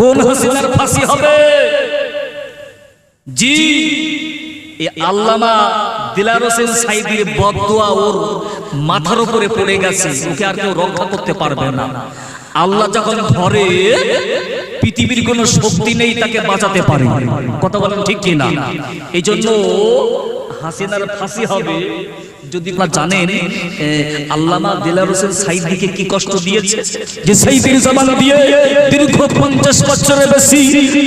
কোন ফাঁসি হবে? জি আল্লামা ওর মাথার উপরে পড়ে গেছে, ওকে আর কেউ রক্ষা করতে পারবে না। আল্লাহ যখন ধরে, পৃথিবীর কোনো শক্তি নেই তাকে বাঁচাতে পারে। কথা বলেন ঠিক কি না এই জন্য হাসিনার ফাঁসি হবে। যদি আপনারা জানেন আল্লামা দিলার হোসেন সাইদিকে কি কষ্ট দিয়েছে? যে সাইদির জবান দিয়ে দীর্ঘ পঞ্চাশ বছরের বেশি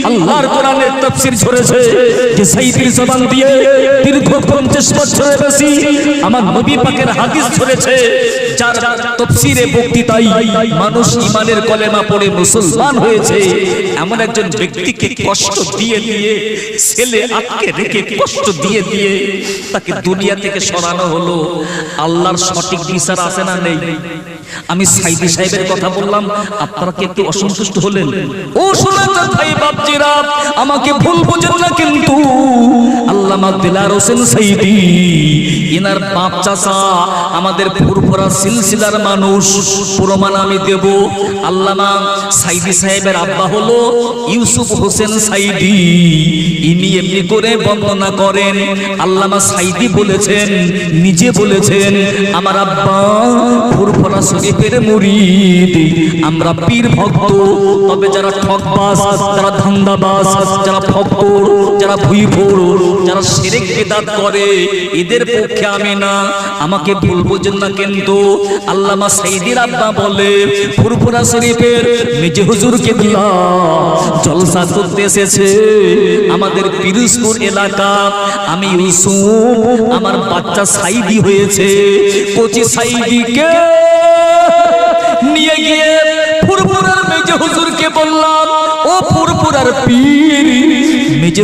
আল্লাহর কোরআনের তাফসীর ঝরেছে। যে সাইদির জবান দিয়ে দীর্ঘ পঞ্চাশ বছরের বেশি আমার নবী পাকের হাদিস ঝরেছে। যার তাফসীরে বক্তৃতাই মানুষ ইমানের কলেমা পড়ে মুসলমান হয়েছে। এমন একজন ব্যক্তিকে কষ্ট দিয়ে দিয়ে, ছেলে আটকে রেখে কষ্ট দিয়ে দিয়ে তাকে দুনিয়া থেকে সরানো হলো। আল্লাহর সঠিক বিচার আছে না নেই? আমি সাইদি সাহেবের কথা বললাম, আপনারা কি একটু অসন্তুষ্ট হলেন? ও শোনাতে ভাই বাপজিরা, আমাকে ভুল বোঝেন না কিন্তু। আল্লামা দিলার হোসেন সাইদি, ইনার বাপ চাচা আমাদের ফুরফুরা সিলসিলার মানুষ, প্রমাণ আমি দেব। আল্লামা সাইদি সাহেবের আব্বা হলো ইউসুফ হোসেন সাইদি। ইনি এমনি করে বর্ণনা করেন। আল্লামা সাইদি বলেছেন, নিজে বলেছেন, আমার আব্বা ফুরফুরা শরীফের মুরিদ। আমরা পীর ভক্ত, তবে যারা ঠকবাস যারা ধান্দাবাস যারা ফকর, যারা ভুইফোর যারা শিরিক বিদাত করে, এদের পক্ষে আমি না। আমাকে ভুল বোঝেন না কিন্তু আল্লামা সাইদির আব্বা বলে, ফুরফুরা শরীফের নিজে হুজুর কেবলা জলসা করতে এসেছে আমাদের পিরুজপুর এলাকা। আমি ইউসুফ, আমার বাচ্চা সাইদি হয়েছে। কোচি সাইদিকে গিয়ে ফুরফুরার মেজে হুজুরকে বললাম ও ফুরফুরার পীর।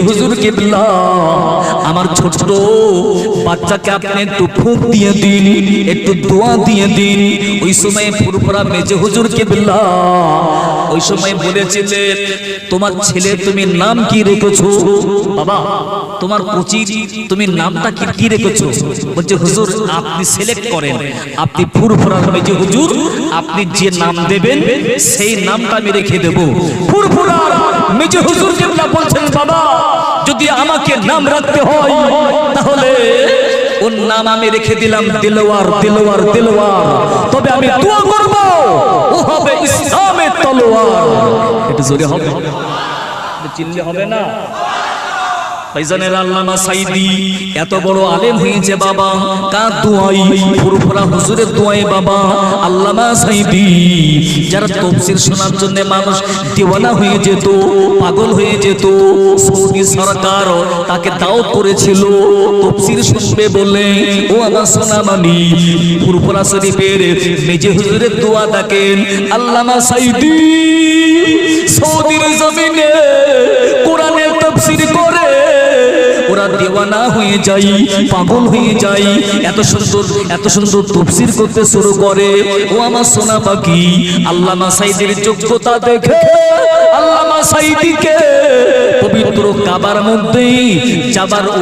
হুজুরকে বললাম আমার ছোট বাচ্চাকে আপনি একটু ফুক দিয়ে দিন, একটু দোয়া দিয়ে দিন। ওই সময় ফুরফুরা মেজে হুজুরকে বললাম ওই সময় বলেছিলে তোমার ছেলে তুমি নাম কি রেখেছো? বাবা, তোমার কোচি তুমি নামটা কি কি রেখেছো? বলছে, হুজুর, আপনি সিলেক্ট করেন, আপনি ফুরফুরার মেজে হুজুর, আপনি যে নাম দেবেন, সেই নামটা আমি রেখে দেব। ফুরফুরার মেজে হুজুর কেবলা বলছেন, বাবা, যদি আমাকে নাম রাখতে হয়, তাহলে ওর নাম আমি রেখে দিলাম দিলওয়ার দিলওয়ার দিলওয়ার। তবে আমি দোয়া করব, ও হবে ইসলামের তলোয়ার। এটা জোরে হবে। চিনলে হবে না? ফাইজানের আল্লামা সাইদি এত বড় আলেম হয়েছে বাবা। কার দোয়াই? ফুরফুরা হুজুরের দোয়াই বাবা। আল্লামা সাইদি, যারা তফসির শোনার জন্য মানুষ দিওয়ানা হয়ে যেত, পাগল হয়ে যেত, সৌদি সরকার তাকে দাও করেছিল। তফসির শুনবে বলে, ও আমার সোনা মানি ফুরফুরা শরীফের মেজে হুজুরের দোয়া দেখেন আল্লামা সাইদি। সৌদির জমিনে দেওয়ানা হয়ে যাই, পাগল হয়ে যাই, এত সুন্দর এত সুন্দর তফসির করতে শুরু করে। ও আমার সোনা পাখি সাইদের যোগ্যতা দেখে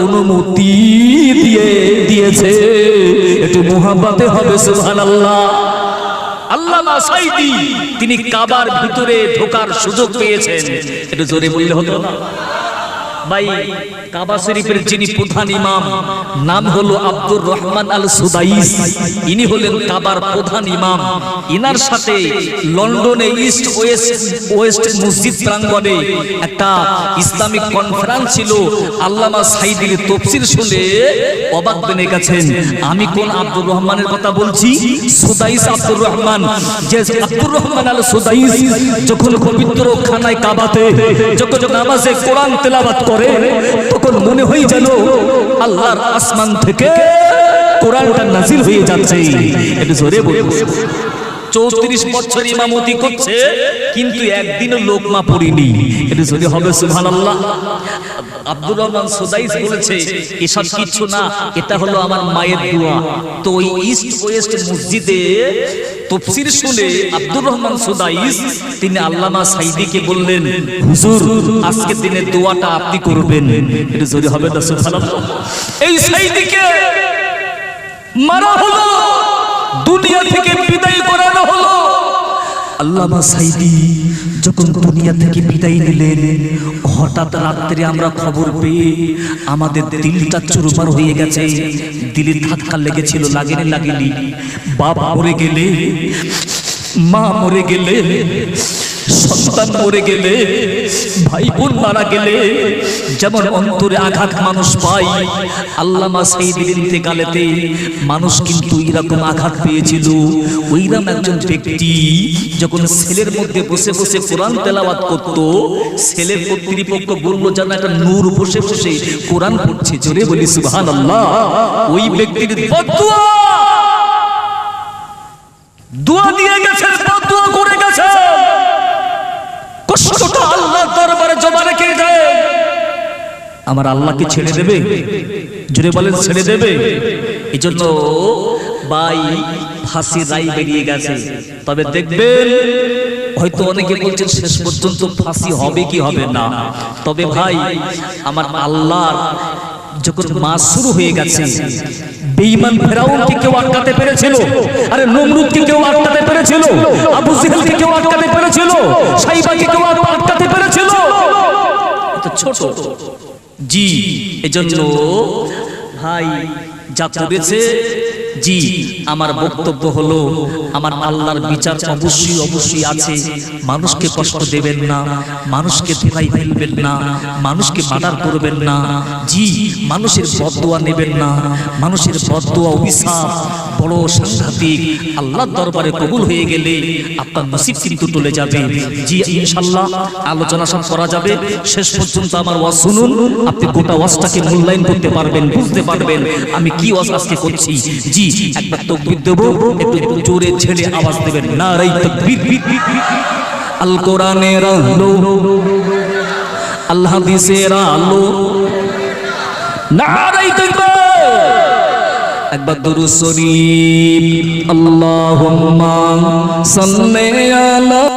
অনুমতি দিয়ে দিয়েছে। একটু মোহাম্মতে হবে তিনি কাবার ভিতরে ঢোকার সুযোগ পেয়েছেন। এটা জোরে বললে হতো না? ভাই, কাবা শরীফের যিনি প্রধান ইমাম, নাম হলো আব্দুর রহমান আল সুদাইস ইনি হলেন কাবার প্রধান ইমাম। ইনার সাথে লন্ডনে ইস্ট ওয়েস্ট ওয়েস্ট মসজিদ প্রাঙ্গণে একটা ইসলামিক কনফারেন্স ছিল। আল্লামা তফসির শুনে অবাক বেনে গেছেন, আমি কোন আব্দুর রহমানের কথা বলছি? সুদাইস আব্দুর রহমান, যে আব্দুর রহমান আল সুদাইস যখন পবিত্র খানায় কাবাতে, যখন কোরআন তেলাবাত করে তখন মনে হয় যেন আল্লাহর আসমান থেকে কোরআনটা নাজিল হয়ে যাচ্ছে। এটা জোরে বলব চৌত্রিশ বছর ইমামতি করছে কিন্তু একদিনও লোকমা পড়িনি। এটা যদি হবে সুভান আল্লাহ আব্দুর রহমান সুদাইস বলেছে এসব কিছু না এটা হলো আমার মায়ের দোয়া। তো ওই ইস্ট ওয়েস্ট মসজিদে তফসির শুনে আব্দুর রহমান সুদাইস তিনি আল্লামা সাইদিকে বললেন হুজুর আজকে দিনে দোয়াটা আপনি করবেন। এটা যদি হবে না সুবহানাল্লাহ। এই সাইদিকে মারা হলো দুনিয়া থেকে বিদায় আল্লামা সাইদি যখন দুনিয়া থেকে বিদায় নিলেন, হঠাৎ রাত্রে আমরা খবর পেয়ে আমাদের দিলটা চুরমার হয়ে গেছে। দিলে ধাক্কা লেগেছিল, লাগেনি লাগেনি। বাবা মরে গেলে, মা মরে গেলে সন্তান মরে গেলে ভাই বোন মারা গেলে, যেমন অন্তরে আঘাত মানুষ পায়, আল্লামা সেই দিলিতে গালেতে মানুষ কিন্তু এরকম আঘাত পেয়েছিল। ওইরকম একজন ব্যক্তি যখন ছেলের মধ্যে বসে বসে কোরআন তেলাওয়াত করত, ছেলের কর্তৃপক্ষ বলল যেন একটা নূর বসে বসে কোরআন পড়ছে। জোরে বলি সুবহান আল্লাহ ওই ব্যক্তির বদুয়া দোয়া দিয়ে গেছে দোয়া করে গেছে কষ্টটা আল্লাহর দরবারে জমা রেখে যায় আমার আল্লাহকে ছেড়ে দেবে? জুড়ে বলেন ছেড়ে দেবে? এই জন্য ভাই ফাঁসি রাই বেরিয়ে গেছে। তবে দেখবেন হয়তো অনেকে বলছেন শেষ পর্যন্ত ফাঁসি হবে কি হবে না? তবে ভাই আমার আল্লাহর যখন মাস শুরু হয়ে গেছে বেঈমান ফেরাউনকে কেউ আটকাতে পেরেছিল? আরে নমরুদকে কেউ আটকাতে পেরেছিল? আবু সিহেলকে কেউ আটকাতে পেরেছিল? সাইবাকে কেউ আটকাতে পেরেছিল? ছোট। জি এজন্য ভাই যা করেছে জি, আমার বক্তব্য হলো, আমার আল্লাহর বিচার অবশ্যই অবশ্যই আছে। মানুষকে কষ্ট দেবেন না, মানুষকে ধোকাই ফেলবেন না, মানুষকে মার্ডার করবেন না। জি, মানুষের বদদোয়া নেবেন না, মানুষের বদদোয়া অভিশাপ, বড় সাংঘাতিক, আল্লাহর দরবারে কবুল হয়ে গেলে আপনার নসিব কিন্তু টলে যাবে। জি ইনশাল্লাহ আলোচনা সব করা যাবে। শেষ পর্যন্ত আমার ওয়াজ শুনুন, আপনি গোটা ওয়াজটাকে মূল্যায়ন করতে পারবেন, বুঝতে পারবেন আমি কি ওয়াজ আজকে করছি। জি একবার তকবির দেব, একটু জোরে ছেড়ে আওয়াজ দেবেন। তকবীর। আল কোরআনের আলো আল্লাহ হাদিসের আলো। তকবির। একবার দুরুদ শরীফ, আল্লাহুম্মা সাল্লি আলা